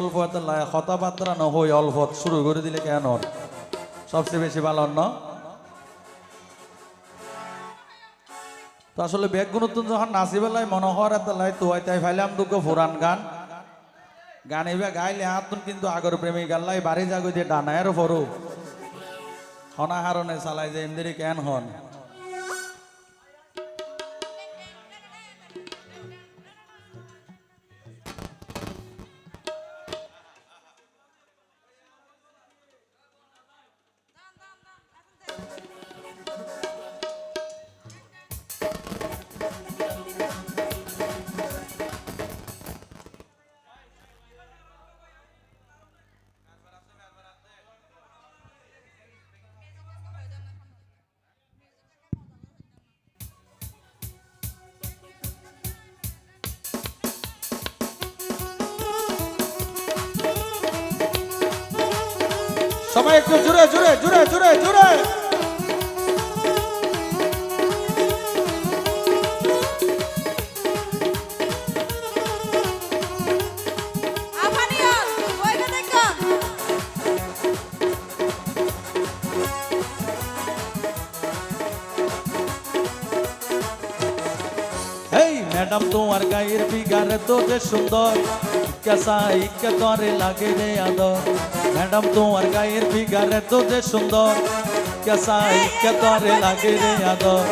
অল্প কথাবার্তা ন হই অল্প শুরু করে দিলে কেন? সবচেয়ে বেশি ভালো ন তো আসলে বেগুন তো যখন নাচি বেলায় মনে হওয়ার এত লাই তো তাই ফাইলাম দুঃখ ফুরান গান। গান এবার গাইলে হাতুন কিন্তু আগর প্রেমিক গাল্লাই বাড়ি যাগো দিয়ে ডানায়ের ফরু হনাহারণে চালাই যে এমনি কেন হন। সবাই একটু জুড়ে জুড়ে জুড়ে জুড়ে জুড়ে ম্যাডাম তোমার গায়ের বিগার তো যে সুন্দর কেসা ইকে তরে লাগে রে আদর। ম্যাডাম, তোমার গায়ের বিগার তো যে সুন্দর। কেসা ইকে তরে লাগে রে আদর।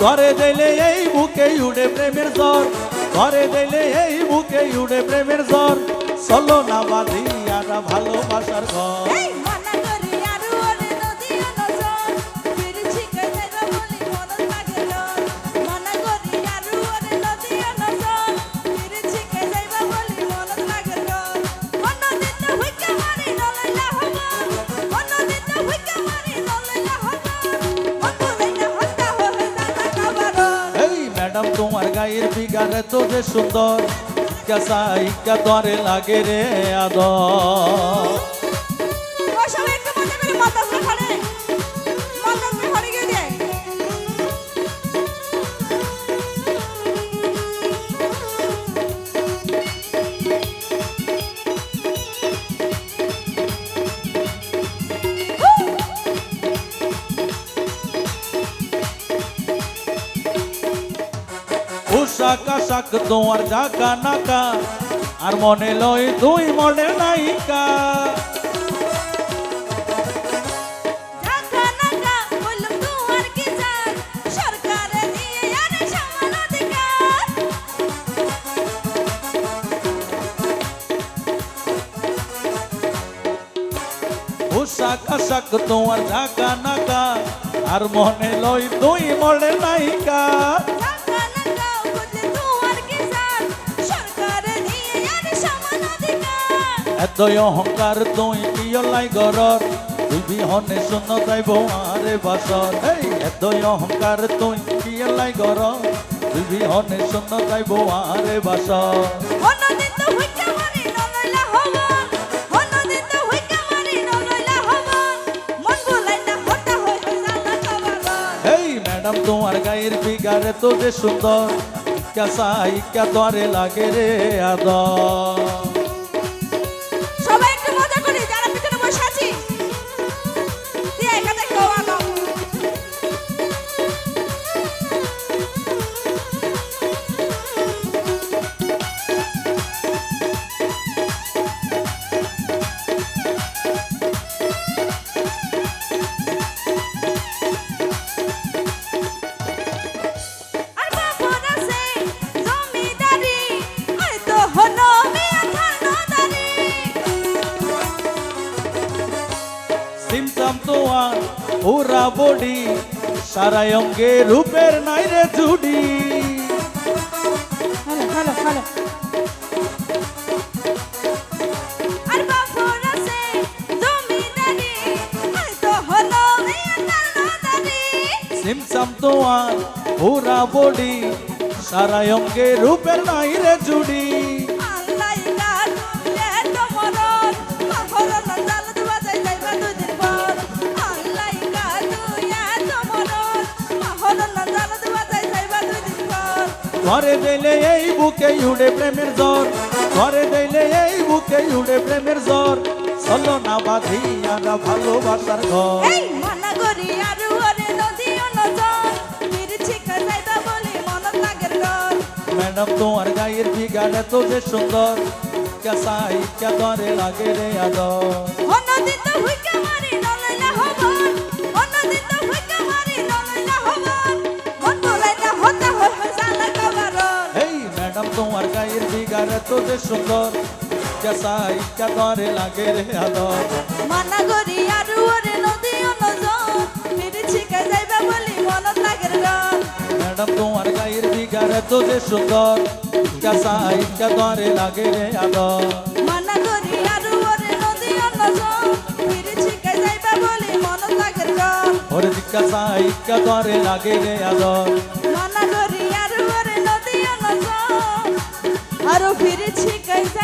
তরে দিলে এই বুকে উড়ে প্রেমের জ্বর। তরে দিলে এই বুকে উড়ে প্রেমের জ্বর। চলো না বাঁধি ভালোবাসার ঘর। গায়ের বিগারে তো যে সুন্দর কেসা ইকে তরে লাগে রে আদর। পোশাক আশাক তোমার জাকা নাকা আর মনে লয় দুই মনে নায়িকা ঢাকা নাকা বললাম তোমার কি চাই সরকারে দিয়ে আনে সমান অধিকার পোশাক আশাক তোমার জাকা নাকা আর মনে লয় দুই মনে নায়িকা অধিকার এত অহংকার তুই কিয়লাই গরর? তুই বিহনে শূন্য যাইব আরে বাসর। এই এত অহংকার তুই কিয়লাই গরর? তুই বিহনে শূন্য যাইব আরে বাসর। ম্যাডাম তোমার গায়ের বিগারে তো যে সুন্দর। কেসা ইকা তরে লাগে রে আদর। পুরা বডি সারা অঙ্গে রূপের নাই রে জুডি। সিমসাম তোমার পুরা বডি সারা অঙ্গে রূপের নাই রে জুডি। ঘরে দিলে এই বুকে উড়ে প্রেমের জ্বর। ঘরে দিলে এই বুকে উড়ে প্রেমের জ্বর। চলো না বাঁধি আমরা ভালোবাসার ঘর। ম্যাডাম তোমার গায়ের ফিগার এত যে সুন্দর। কেসা ইচ্ছা করে লাগে রে আদর। ফিগার এত যে সুন্দর কেসা ইচ্ছা করে লাগে রে আদর। মানা করি আরু ওরে নদী নজর ফিরছি কাজাইবা বলি মন লাগে ডর ম্যাডাম তোমার গায়ের ফিগার এত যে সুন্দর। কেসা ইচ্ছা করে লাগে রে আদর। মানা করি আরু ওরে নদী নজর ফিরছি কাজাইবা বলি মন লাগে ডর ওরে ইচ্ছা করে লাগে রে আদর। আরও ফিরছি কাজাইবা